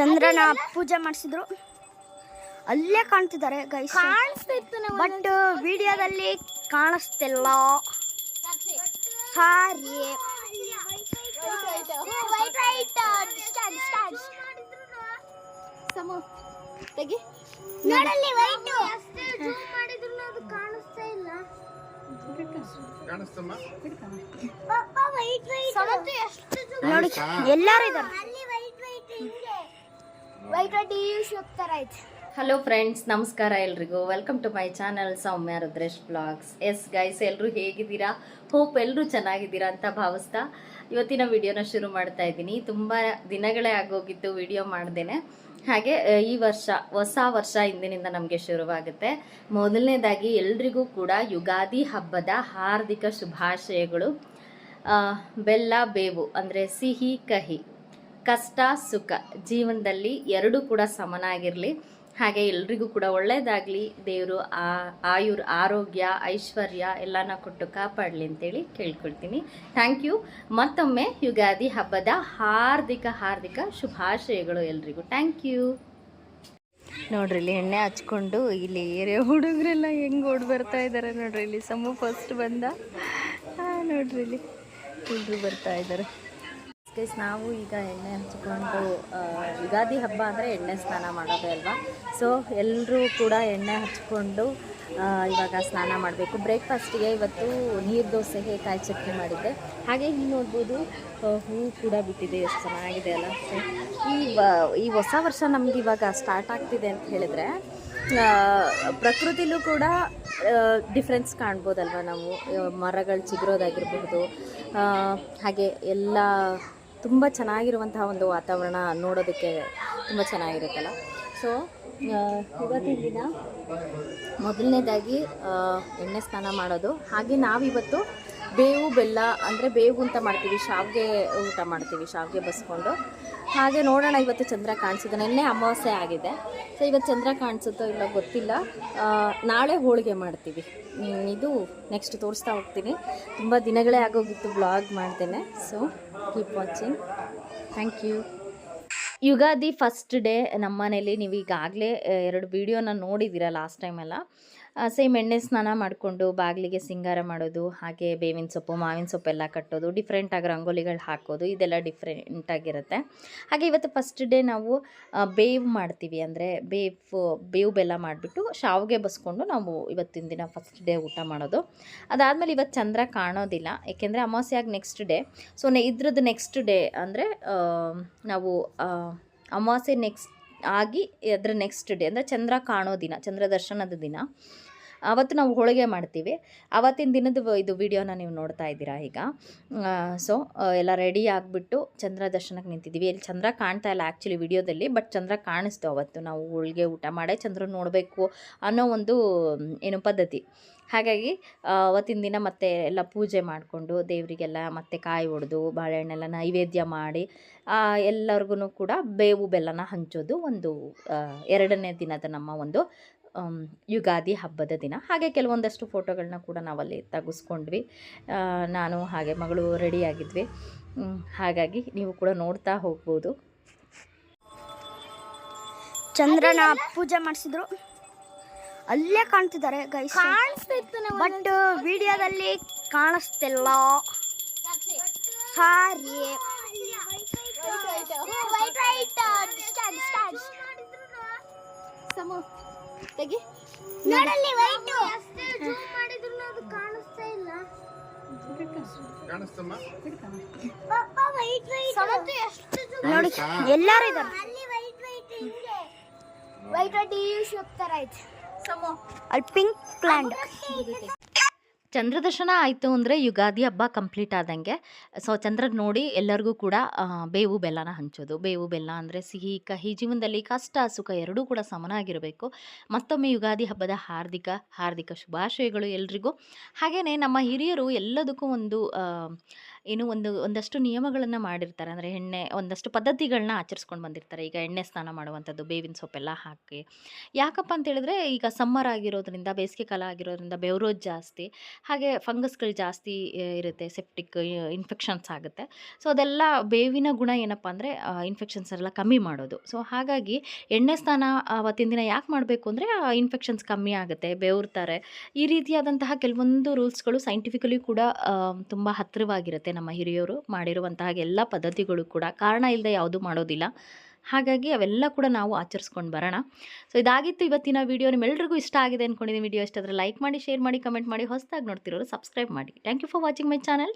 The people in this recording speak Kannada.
ಚಂದ್ರನ ಪೂಜೆ ಮಾಡಿಸಿದ್ರು. ಅಲ್ಲೇ ಕಾಣ್ತಿದ್ದಾರೆ ಗೈಸ್ ಬಟ್ ವಿಡಿಯೋದಲ್ಲಿ ಕಾಣಿಸ್ತಿಲ್ಲ. ಸಾರಿ. ಸಮು ತೆಗಿ. ನೋಡಲ್ಲಿ ವೈಟ್. ಕಾಣಿಸ್ತಮ್ಮ? ನೋಡಿ ಎಲ್ಲಾರು ಇದ್ದಾರೆ. ಹಲೋ ಫ್ರೆಂಡ್ಸ್ ನಮಸ್ಕಾರ ಎಲ್ರಿಗೂ. Welcome to my channel Soumya Rudresh blogs yes guys ಎಲ್ಲರೂ ಹೇಗಿದ್ದೀರಾ? ಹೋಪ್ ಎಲ್ಲರೂ ಚೆನ್ನಾಗಿದ್ದೀರಾ ಅಂತ ಭಾವಿಸ್ತಾ ಇವತ್ತಿನ ವಿಡಿಯೋನ ಶುರು ಮಾಡ್ತಾ ಇದ್ದೀನಿ. ತುಂಬ ದಿನಗಳೇ ಆಗೋಗಿತ್ತು ವಿಡಿಯೋ ಮಾಡ್ದೇನೆ. ಹಾಗೆ ಈ ವರ್ಷ, ಹೊಸ ವರ್ಷ ಇಂದಿನಿಂದ ನಮಗೆ ಶುರುವಾಗುತ್ತೆ. ಮೊದಲನೇದಾಗಿ ಎಲ್ರಿಗೂ ಕೂಡ ಯುಗಾದಿ ಹಬ್ಬದ ಹಾರ್ದಿಕ ಶುಭಾಶಯಗಳು. ಬೆಲ್ಲ, ಬೇವು, ಅಂದರೆ ಸಿಹಿ, ಕಹಿ. ಕಷ್ಟ, ಸುಖ ಜೀವನದಲ್ಲಿ ಎರಡೂ ಕೂಡ ಸಮನಾಗಿರಲಿ. ಹಾಗೆ ಎಲ್ರಿಗೂ ಕೂಡ ಒಳ್ಳೆಯದಾಗಲಿ ದೇವರು ಆ, ಆಯುರ್ ಆರೋಗ್ಯ, ಐಶ್ವರ್ಯ ಎಲ್ಲನ ಕೊಟ್ಟು ಕಾಪಾಡಲಿ ಅಂತೇಳಿ ಕೇಳ್ಕೊಳ್ತೀನಿ. Thank you. ಮತ್ತೊಮ್ಮೆ ಯುಗಾದಿ ಹಬ್ಬದ ಹಾರ್ದಿಕ ಹಾರ್ದಿಕ ಶುಭಾಶಯಗಳು ಎಲ್ರಿಗೂ. Thank you. ನೋಡ್ರಿ, ಇಲ್ಲಿ ಎಣ್ಣೆ ಹಚ್ಕೊಂಡು ಇಲ್ಲಿ ಏರಿಯಾ ಹುಡುಗರೆಲ್ಲ ಹೆಂಗೆ ಓಡ್ ಬರ್ತಾ ಇದ್ದಾರೆ ನೋಡ್ರಿ. ಇಲ್ಲಿ ಸಮೂ ಫಸ್ಟ್ ಬಂದ. ನೋಡ್ರಿ ಇಲ್ಲಿ ಹುಡುಗರು ಬರ್ತಾ ಇದ್ದಾರೆ ಗೈಸ್ ನಾವು ಈಗ ಎಣ್ಣೆ ಹಚ್ಕೊಂಡು ಯುಗಾದಿ ಹಬ್ಬ ಅಂದರೆ ಎಣ್ಣೆ ಸ್ನಾನ ಮಾಡೋದೇ ಅಲ್ವಾ? ಸೊ ಎಲ್ಲರೂ ಕೂಡ ಎಣ್ಣೆ ಹಚ್ಕೊಂಡು ಇವಾಗ ಸ್ನಾನ ಮಾಡಬೇಕು. ಬ್ರೇಕ್ಫಾಸ್ಟಿಗೆ ಇವತ್ತು ನೀರು ದೋಸೆಗೆ ಕಾಯಿ ಚಟ್ನಿ ಮಾಡಿದ್ದೆ. ಹಾಗೆ ಇಲ್ಲಿ ನೋಡ್ಬೋದು ಹೂವು ಕೂಡ ಬಿಟ್ಟಿದೆ. ಎಷ್ಟು ಚೆನ್ನಾಗಿದೆ ಅಲ್ಲ? ಸೊ ಈ ಈ ಹೊಸ ವರ್ಷ ನಮ್ಗೆ ಇವಾಗ ಸ್ಟಾರ್ಟ್ ಆಗ್ತಿದೆ ಅಂತ ಹೇಳಿದ್ರೆ ಪ್ರಕೃತಿಲೂ ಕೂಡ ಡಿಫ್ರೆನ್ಸ್ ಕಾಣ್ಬೋದಲ್ವ ನಾವು? ಮರಗಳು ಚಿಗುರೋದಾಗಿರಬಹುದು ಹಾಗೆ ಎಲ್ಲ ತುಂಬ ಚೆನ್ನಾಗಿರುವಂತಹ ಒಂದು ವಾತಾವರಣ ನೋಡೋದಕ್ಕೆ ತುಂಬ ಚೆನ್ನಾಗಿರುತ್ತಲ್ಲ. ಸೊ ಇವತ್ತಿನ ದಿನ ಮೊದಲನೇದಾಗಿ ಎಣ್ಣೆ ಸ್ನಾನ ಮಾಡೋದು. ಹಾಗೆ ನಾವಿವತ್ತು ಬೇವು, ಬೆಲ್ಲ, ಅಂದರೆ ಬೇವು ಅಂತ ಮಾಡ್ತೀವಿ, ಶಾವಿಗೆ ಊಟ ಮಾಡ್ತೀವಿ, ಶಾವಿಗೆ ಬಸ್ಕೊಂಡು. ಹಾಗೆ ನೋಡೋಣ ಇವತ್ತು ಚಂದ್ರ ಕಾಣಿಸಿದೆ ನಿನ್ನೆ ಅಮಾವಾಸ್ಯೆ ಆಗಿದೆ. ಸೊ ಇವತ್ತು ಚಂದ್ರ ಕಾಣಿಸುತ್ತೋ ಇಲ್ಲ ಗೊತ್ತಿಲ್ಲ. ನಾಳೆ ಹೋಳಿಗೆ ಮಾಡ್ತೀವಿ. ಇದು ನೆಕ್ಸ್ಟ್ ತೋರಿಸ್ತಾ ಹೋಗ್ತೀನಿ. ತುಂಬ ದಿನಗಳೇ ಆಗೋಗಿತ್ತು ಬ್ಲಾಗ್ ಮಾಡ್ತೇನೆ. So keep watching thank you Ugadi first day ನಮ್ಮ ಮನೇಲಿ ನೀವು ಈಗಾಗಲೇ ಎರಡು ವಿಡಿಯೋನ ನೋಡಿದ್ದೀರ ಲಾಸ್ಟ್ ಟೈಮೆಲ್ಲ ಎಣ್ಣೆ ಸ್ನಾನ ಮಾಡಿಕೊಂಡು ಬಾಗಿಲಿಗೆ ಸಿಂಗಾರ ಮಾಡೋದು, ಹಾಗೆ ಬೇವಿನ ಸೊಪ್ಪು, ಮಾವಿನ ಸೊಪ್ಪೆಲ್ಲ ಕಟ್ಟೋದು ಡಿಫ್ರೆಂಟಾಗಿ ರಂಗೋಲಿಗಳು ಹಾಕೋದು, ಇದೆಲ್ಲ ಡಿಫ್ರೆಂಟಾಗಿರುತ್ತೆ ಹಾಗೆ ಇವತ್ತು ಫಸ್ಟ್ ಡೇ ನಾವು ಬೇವು ಮಾಡ್ತೀವಿ ಅಂದರೆ ಬೇವು ಬೇವು ಬೆಲ್ಲ ಮಾಡಿಬಿಟ್ಟು ಶಾವಿಗೆ ಬಸ್ಕೊಂಡು ನಾವು ಇವತ್ತಿನ ದಿನ ಫಸ್ಟ್ ಡೇ ಊಟ ಮಾಡೋದು. ಅದಾದಮೇಲೆ ಇವತ್ತು ಚಂದ್ರ ಕಾಣೋದಿಲ್ಲ, ಏಕೆಂದರೆ ಅಮಾವಾಸ್ಯಾಗಿ ನೆಕ್ಸ್ಟ್ ಡೇ ಸೊ ಇದ್ರದ್ದು ನೆಕ್ಸ್ಟ್ ಡೇ ಅಂದರೆ ನಾವು ಅಮಾವಾಸ್ಯೆ ನೆಕ್ಸ್ಟ್ ಆಗಿ ಅದರ ನೆಕ್ಸ್ಟ್ ಡೇ ಅಂದರೆ ಚಂದ್ರ ಕಾಣೋ ದಿನ ಚಂದ್ರ ದರ್ಶನದ ದಿನ. ಅವತ್ತು ನಾವು ಹೋಳಿಗೆ ಮಾಡ್ತೀವಿ. ಆವತ್ತಿನ ದಿನದ ಇದು ವಿಡಿಯೋನ ನೀವು ನೋಡ್ತಾ ಇದ್ದೀರಾ ಈಗ. ಸೊ ಎಲ್ಲ ರೆಡಿ ಆಗಿಬಿಟ್ಟು ಚಂದ್ರ ದರ್ಶನಕ್ಕೆ ನಿಂತಿದ್ದೀವಿ. ಇಲ್ಲಿ ಚಂದ್ರ ಕಾಣ್ತಾ ಇಲ್ಲ ಆ್ಯಕ್ಚುಲಿ ವಿಡಿಯೋದಲ್ಲಿ ಬಟ್ ಚಂದ್ರ ಕಾಣಿಸ್ತು ಅವತ್ತು. ನಾವು ಹೋಳಿಗೆ ಊಟ ಮಾಡೇ ಚಂದ್ರ ನೋಡಬೇಕು ಅನ್ನೋ ಒಂದು ಏನು ಪದ್ಧತಿ. ಹಾಗಾಗಿ ಅವತ್ತಿನ ದಿನ ಮತ್ತೆ ಎಲ್ಲ ಪೂಜೆ ಮಾಡಿಕೊಂಡು ದೇವರಿಗೆಲ್ಲ ಮತ್ತೆ ಕಾಯಿ ಹೊಡೆದು ಬಾಳೆಹಣ್ಣೆಲ್ಲ ನೈವೇದ್ಯ ಮಾಡಿ ಎಲ್ಲರಿಗೂ ಕೂಡ ಬೇವು ಬೆಲ್ಲನ ಹಂಚೋದು ಒಂದು ಎರಡನೇ ದಿನದ ನಮ್ಮ ಒಂದು ಯುಗಾದಿ ಹಬ್ಬದ ದಿನ. ಹಾಗೆ ಕೆಲವೊಂದಷ್ಟು ಫೋಟೋಗಳನ್ನ ಕೂಡ ನಾವಲ್ಲಿ ತೆಗೆಸ್ಕೊಂಡ್ವಿ. ನಾನು ಹಾಗೆ ಮಗಳು ರೆಡಿಯಾಗಿದ್ವಿ. ಹಾಗಾಗಿ ನೀವು ಕೂಡ ನೋಡ್ತಾ ಹೋಗ್ಬೋದು. ಚಂದ್ರನ ಪೂಜೆ ಮಾಡಿಸಿದ್ರು. ಅಲ್ಲೇ ಕಾಣ್ತಿದ್ದಾರೆ ಗೈಸ್ ಬಟ್ ವಿಡಿಯೋದಲ್ಲಿ ಕಾಣಿಸ್ತಿಲ್ಲ. ಸಾರಿ ಸಮು ತೆಗಿ. ನೋಡಲ್ಲಿ ವೈಟ್. ಕಾಣಿಸ್ತಮ್ಮ? ನೋಡಿ ಎಲ್ಲರೂ ಇದ್ದಾರೆ. ವೈಟ್ ವೈಟ್ ಹೋಗ್ತಾರ ಆಯ್ತು ಸಮೋ ಅಲ್ಲಿ ಪಿಂಕ್ ಪ್ಲಾಂಟ್. ಚಂದ್ರದರ್ಶನ ಆಯಿತು ಅಂದರೆ ಯುಗಾದಿ ಹಬ್ಬ ಕಂಪ್ಲೀಟ್ ಆದಂಗೆ. ಸೊ ಚಂದ್ರ ನೋಡಿ ಎಲ್ಲರಿಗೂ ಕೂಡ ಬೇವು ಬೆಲ್ಲನ ಹಂಚೋದು. ಬೇವು ಬೆಲ್ಲ ಅಂದರೆ ಸಿಹಿ, ಕಹಿ, ಜೀವನದಲ್ಲಿ ಕಷ್ಟ, ಸುಖ ಎರಡೂ ಕೂಡ ಸಮನಾಗಿರಬೇಕು. ಮತ್ತೊಮ್ಮೆ ಯುಗಾದಿ ಹಬ್ಬದ ಹಾರ್ದಿಕ ಹಾರ್ದಿಕ ಶುಭಾಶಯಗಳು ಎಲ್ರಿಗೂ. ಹಾಗೆಯೇ ನಮ್ಮ ಹಿರಿಯರು ಎಲ್ಲದಕ್ಕೂ ಒಂದು ಏನು ಒಂದು, ಒಂದಷ್ಟು ನಿಯಮಗಳನ್ನು ಮಾಡಿರ್ತಾರೆ. ಅಂದರೆ ಎಣ್ಣೆ, ಒಂದಷ್ಟು ಪದ್ಧತಿಗಳನ್ನ ಆಚರಿಸ್ಕೊಂಡು ಬಂದಿರ್ತಾರೆ. ಈಗ ಎಣ್ಣೆ ಸ್ನಾನ ಮಾಡುವಂಥದ್ದು, ಬೇವಿನ ಸೊಪ್ಪೆಲ್ಲ ಹಾಕಿ. ಯಾಕಪ್ಪ ಅಂತ ಹೇಳಿದ್ರೆ ಈಗ ಸಮ್ಮರ್ ಆಗಿರೋದ್ರಿಂದ, ಬೇಸಿಗೆ ಕಾಲ ಆಗಿರೋದ್ರಿಂದ ಬೆವರೋದು ಜಾಸ್ತಿ. ಹಾಗೆ ಫಂಗಸ್ಗಳು ಜಾಸ್ತಿ ಇರುತ್ತೆ. ಸೆಪ್ಟಿಕ್ ಇನ್ಫೆಕ್ಷನ್ಸ್ ಆಗುತ್ತೆ. ಸೊ ಅದೆಲ್ಲ ಬೇವಿನ ಗುಣ ಏನಪ್ಪ ಅಂದರೆ ಇನ್ಫೆಕ್ಷನ್ಸ್ ಎಲ್ಲ ಕಮ್ಮಿ ಮಾಡೋದು. ಸೊ ಹಾಗಾಗಿ ಎಣ್ಣೆ ಸ್ನಾನ ಅವತ್ತಿನ ದಿನ ಯಾಕೆ ಮಾಡಬೇಕು ಅಂದರೆ ಇನ್ಫೆಕ್ಷನ್ಸ್ ಕಮ್ಮಿ ಆಗುತ್ತೆ. ಬೆವರ್ತಾರೆ. ಈ ರೀತಿಯಾದಂತಹ ಕೆಲವೊಂದು ರೂಲ್ಸ್ಗಳು ಸೈಂಟಿಫಿಕಲಿ ಕೂಡ ತುಂಬ ಹತ್ತಿರವಾಗಿರುತ್ತೆ. ನಮ್ಮ ಹಿರಿಯರು ಮಾಡಿರುವಂತಹ ಎಲ್ಲ ಪದ್ಧತಿಗಳು ಕೂಡ ಕಾರಣ ಇಲ್ಲದೆ ಯಾವುದು ಮಾಡೋದಿಲ್ಲ. ಹಾಗಾಗಿ ಅವೆಲ್ಲ ಕೂಡ ನಾವು ಆಚರಿಸ್ಕೊಂಡು ಬರೋಣ. ಸೊ ಇದಾಗಿತ್ತು ಇವತ್ತಿನ ವಿಡಿಯೋ ನಿಮ್ಮೆಲ್ಲರಿಗೂ ಇಷ್ಟ ಆಗಿದೆ ಅಂದ್ಕೊಂಡಿದ್ದೀನಿ ವಿಡಿಯೋ ಇಷ್ಟ ಆದರೆ ಲೈಕ್ ಮಾಡಿ ಶೇರ್ ಮಾಡಿ ಕಮೆಂಟ್ ಮಾಡಿ. ಹೊಸದಾಗಿ ನೋಡ್ತಿರೋರು ಸಬ್ಸ್ಕ್ರೈಬ್ ಮಾಡಿ. Thank you for watching my channel